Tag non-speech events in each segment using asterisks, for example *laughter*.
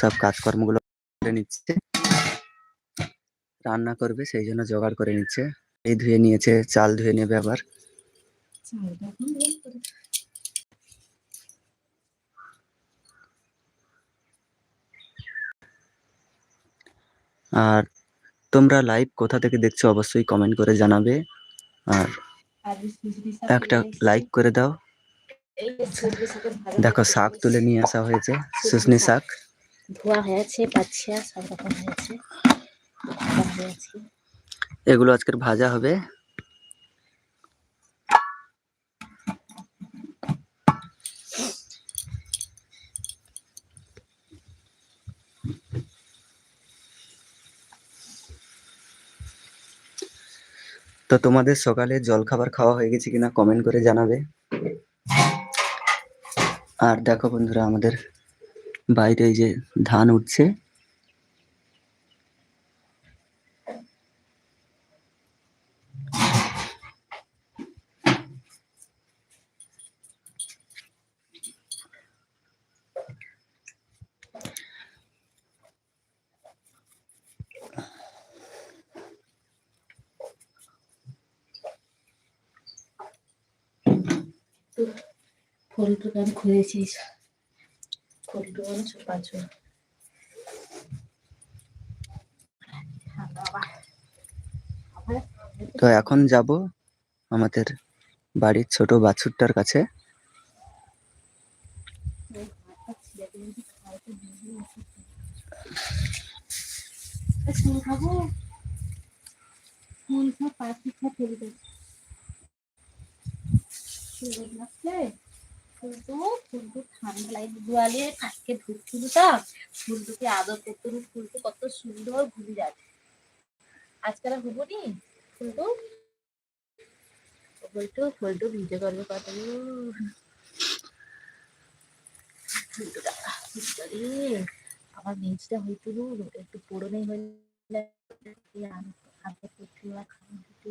সব কাজকর্মগুলো করে নিচ্ছে। রান্না করবে সেই জন্য জোগাড় করে নিচ্ছে। এই ধুয়ে নিয়েছে চাল ধুয়ে নেবে আবার। আর তোমরা লাইভ কোথা থেকে দেখছ অবশ্যই কমেন্ট করে জানাবে। আর একটা লাইক করে দাও। দেখো শাক তুলে নিয়ে আসা হয়েছে শুশনি শাক। ধোয়া হয়েছে পাচ্ছিয়া সব রকম হয়েছে। এগুলো আজকের ভাজা হবে। তো তোমাদের সকালে জল খাবার খাওয়া হয়ে গেছে কিনা কমেন্ট করে জানাবে। আর দেখো বন্ধুরা, আমাদের বাইরে যে ধান উঠছে। ফুল দোকান খুলেছিস। তো এখন যাব আমাদের বাড়ির ছোট বাছুরটার কাছে। পাখি খা দে ফুলটু ঠান্ডা লাগে দুয়ালে আজকে ঢুকছিল তো ফুলটুকে আদর করতে ফুলটু কত সুন্দর ঘুরে যাচ্ছে। আজকাল নি ফুলটু? ফুলটু ফুলটু ভিডিও করবে কত আমার মেজটা হয়তো একটু পুরোনোই হলে। আদর করতে ওরা খাওয়া দিতে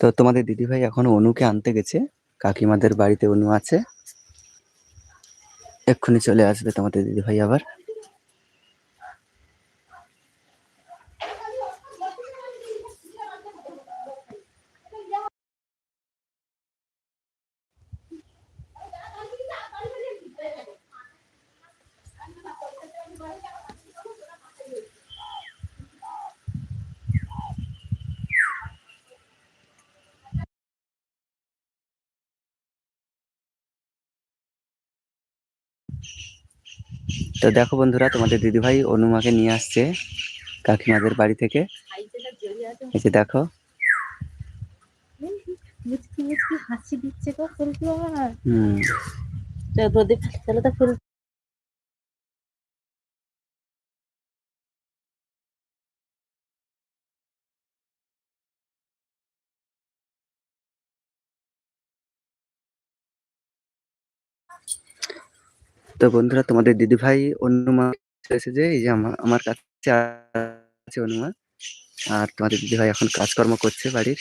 তো তোমাদের দিদি ভাই এখন অনুকে আনতে গেছে। কাকিমাদের বাড়িতে অনু আছে। এক্ষুনি চলে আসবে তোমাদের দিদি ভাই আবার। তো দেখো বন্ধুরা তোমাদের দিদিভাই অনুমাকে নিয়ে আসছে কাকিমাদের বাড়ি থেকে। এই যে দেখো। মুচকি মুচকি হাসি দিচ্ছে গো ফুলটু আমার হুম। চলো রোদে চলো তো ফুল তো বন্ধুরা, তোমাদের দিদিভাই অনুমা এসেছে যে, এই যে আমার কাছে আছে অনুমা আর তোমাদের দিদিভাই এখন কাজকর্ম করছে বাড়ির।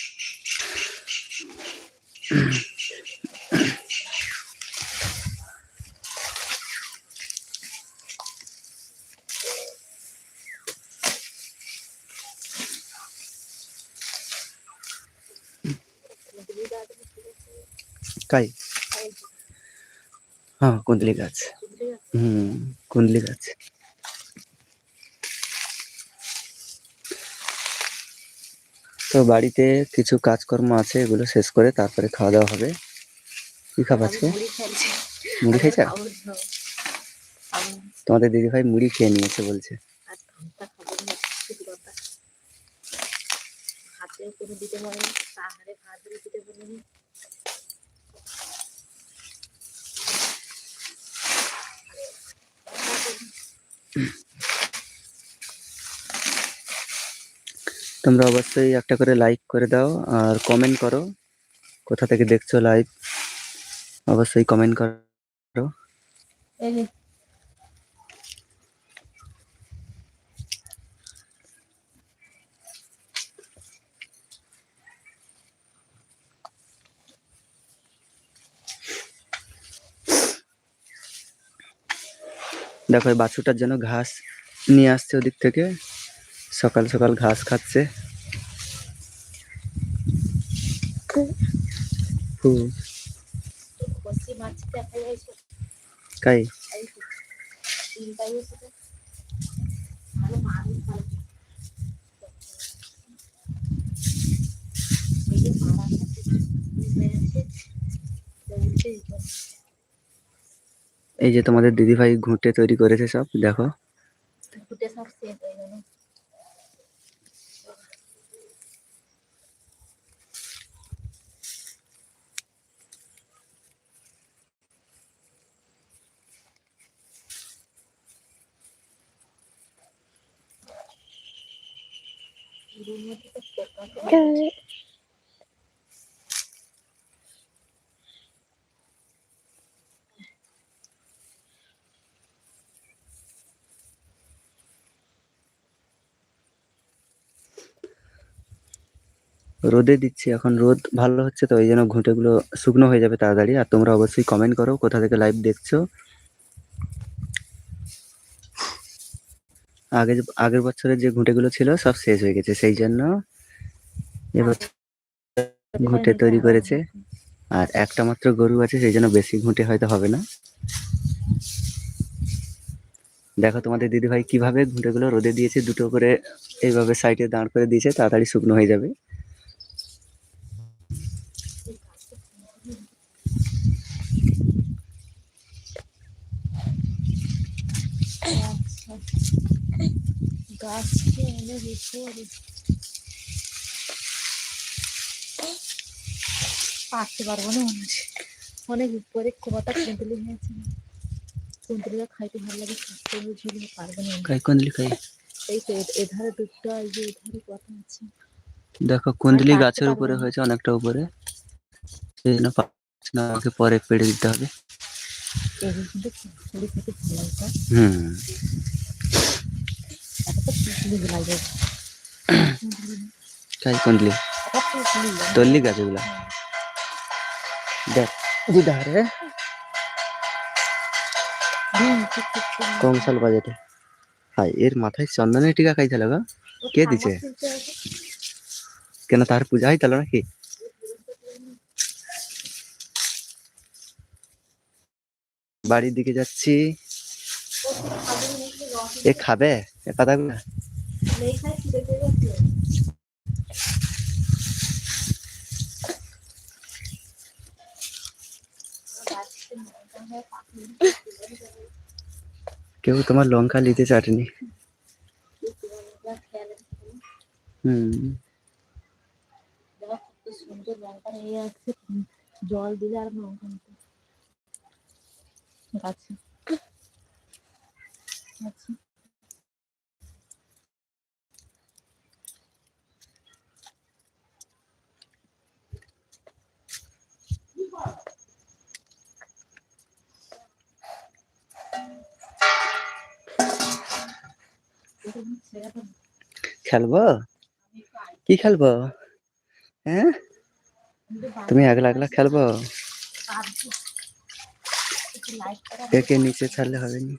কাই? হ্যাঁ কুন্দলি গাছ। হুম কুন্দলি গাছ। তো বাড়িতে কিছু কাজকর্ম আছে এগুলো শেষ করে তারপরে খাওয়া দাওয়া হবে। কি খাব আজকে? মুড়ি খাইছা না। তোমাদের দিদি ভাই মুড়ি খেয়ে নিয়েছে বলছে। দিতে পারেনি তাহারে ভাত দিতে পারেনি তোমরা অবশ্যই একটা করে লাইক করে দাও আর কমেন্ট করো। কোথা থেকে দেখছ লাইভ অবশ্যই কমেন্ট করো। দেখো এই বাছুরটার জন্য ঘাস নিয়ে আসছে ওদিক থেকে। সকাল সকাল ঘাস খাচ্ছে। এই তো তিনটাই হয়েছে তো ভালো মানুষ ভালো এই যে তোমাদের দিদি ভাই ঘুঁটে তৈরি করেছে সব দেখো। ফুটে সব শেষ হয়ে গেল এর মধ্যে তো পোকা তো রোদে দিচ্ছি। এখন রোদ ভালো হচ্ছে তো এই জন্য ঘুঁটেগুলো শুকনো হয়ে যাবে তাড়াতাড়ি। আর তোমরা অবশ্যই কমেন্ট করো, কোথা থেকে লাইভ দেখছ। আগে যে- আগের বছরের যে ঘুঁটেগুলো ছিল, সব শেষ হয়ে গেছে, সেই জন্য এবছর ঘুঁটে তৈরি করেছে। আর একটা মাত্র গরু আছে, সেই জন্য বেশি ঘুঁটে হয়তো হবে না। দেখো তোমাদের দিদি ভাই কীভাবে ঘুঁটেগুলো রোদে দিয়েছে, দুটো করে এইভাবে সাইডে দাঁড় করে দিয়েছে, তাড়াতাড়ি শুকনো হয়ে যাবে আচ্ছা গাছকে এনে রেখে পারতে পারব না মনে হচ্ছে অনেক উপরে কোয়াটা কুঁদলি হয়েছে কুঁদলিটা খাইতে ভালো লাগে খাইতে ঝুলিয়ে পারব না আমি। কাই কোন্দলি কাই এই তো এধারে দুটো এই যে এধারে কথা আছে দেখো কুন্দলি গাছের উপরে হয়েছে অনেকটা উপরে সেই জন্য না, আমাকে পরে পেড়ে দিতে হবে কুঁদলি? হুম এটা তো কুঁদলি লাগে কুঁদলি না, *coughs* কাই কুন্দলি। তল্লি গাছ এগুলা দেখ রে ঠিক। কংসাল বাজাতে হাই, এর মাথায় চন্দনের টিকা খাইছিল গো কে দিছে? কেন তার পূজা হইতাল নাকি বাড়ির দিকে যাচ্ছি এ খাবে এ পাতাগুলা নেই খায় খিদে পেয়ে গেছে। গাছটা মোটা হয়ে পাকলে কেউ তোমার লঙ্কা নিতে চাটনি যা খেয়াল রাখবে। হুম দেখো কত সুন্দর লঙ্কা হয়ে যাচ্ছে জল দিলে আর লঙ্কা হতো গাছে আচ্ছা খেলবো কি খেলবো হ্যাঁ কিন্তু তুমি একলা একলা খেলবো ভাবছি একটু লাইট করা একে নিচে ছাড়লে হবে না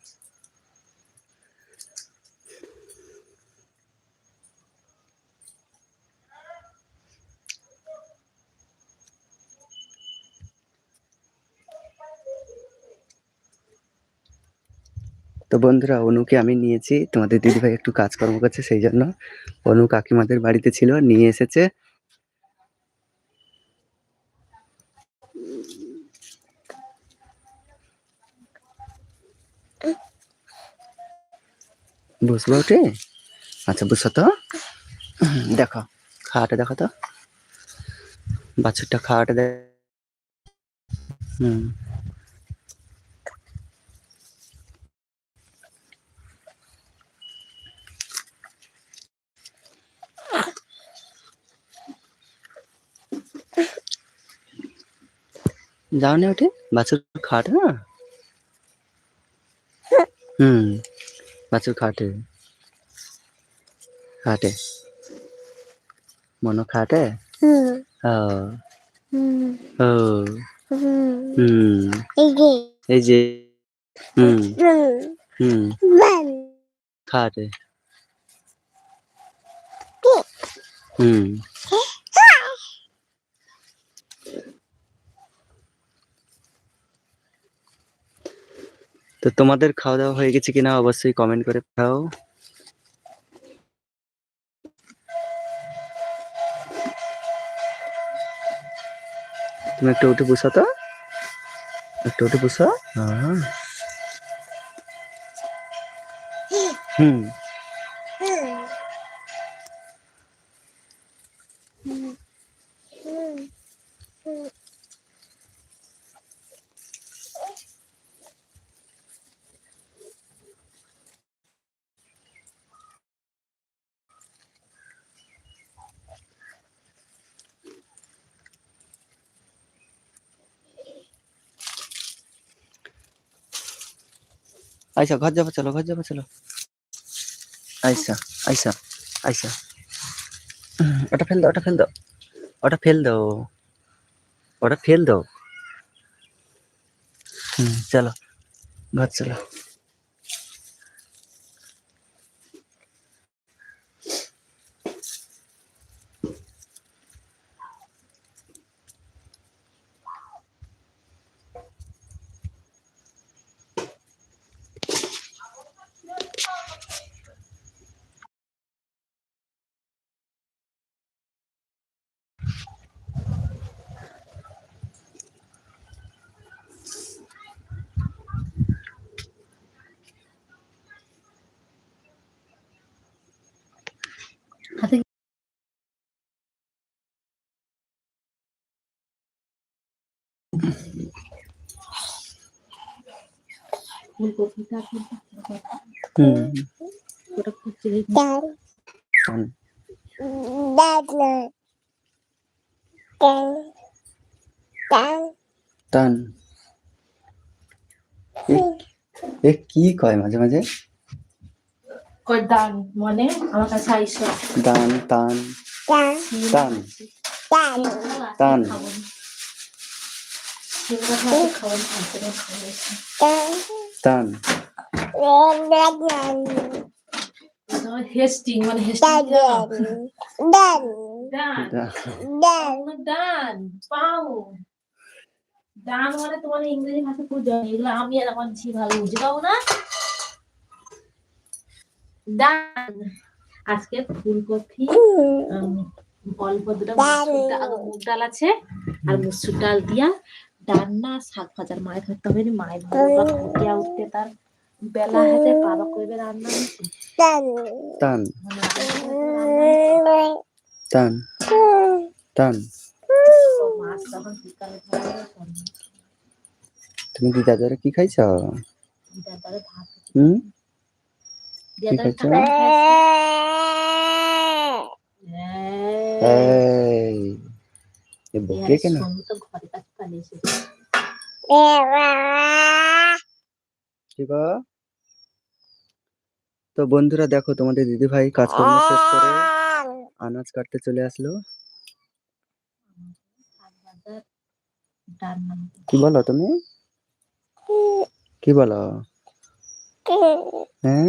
তো বন্ধুরা, অনুকে আমি নিয়েছি। তোমাদের দিদিভাই একটু কাজকর্ম করছে, সেই জন্য অনু কাকিমাদের বাড়িতে ছিল, নিয়ে এসেছে। বসবো ওঠে আচ্ছা বুঝছ তো। দেখো, খাওয়াটা দেখো তো। বাছুরটা খাওয়াটা দেখ হুম। যাও না ওঠে বাছুর খাটে না হুম বাছুর খাটে। খাটে। মনো খাটে? এই যে। হুম। হুম। খাটে। হুম। তো তোমাদের খাওয়া দাওয়া হয়ে গেছে কিনা অবশ্যই কমেন্ট করে খাও তুমি একটা উঠে বসা তো। একটা উঠে বসা। হ্যাঁ। হুম। আইসা, ঘর যাব, চলো, ঘর যাব, চলো। আইসা আইসা আইসা। ওটা ফেল দাও, ওটা ফেল দাও। ওটা ফেল দাও। ওটা ফেল দাও। হুম, চলো, ঘর চলো। টান। এ- কি কয় মাঝে মাঝে? কই দান মানে? আমার কাছে আইসো। দান টান। টান। টান। টান হেস্টিং মানে হেস্টিং ডান দা- ডান পাও ডান মানে তোমার ইংরেজি ভাষা খুব জানি এগুলো আমি আর আমার ঝি ভালো বুঝে পাবো না ডান আজকে ফুলকপি অল্প দুটো মুসুর ডাল ডাল আছে আর মুসুর ডাল দিয়া ডাল না শাক ভাজার মায়ের ধরতে হবে মায়ের বউটা ফুটিয়া উঠতে তার বেলা হাতে বাবা করবে রান্না টান মানে টান টান তুমি দিদা ধরে কি খাইছ দিদার ভাত হুম দিদার খাইছো? এই, এই বকে কেন তো ঘরে তো বন্ধুরা দেখো, তোমাদের দিদি ভাই শেষ করে আনাজ কাটতে চলে আসলো। কি বলো তুমি? কি বলো? হ্যাঁ?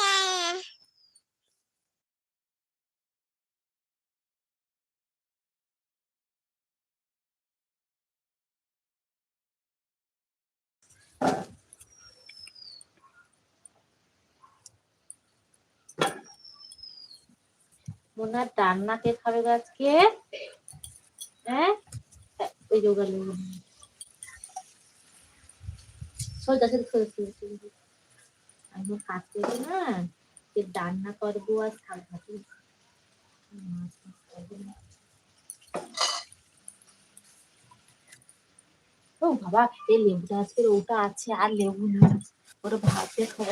মোনার ডান্না কে খাবে আজকে হ্যাঁ? ওই যোগা সোজা সোজা সোজা সোজা সোজা আমি কাটতে না, যে ডান্না করব আর শাক। ও বাবা, এই লেবুটা আজকে ওটা আছে আর লেবু নেই। ওটা দিয়ে খাব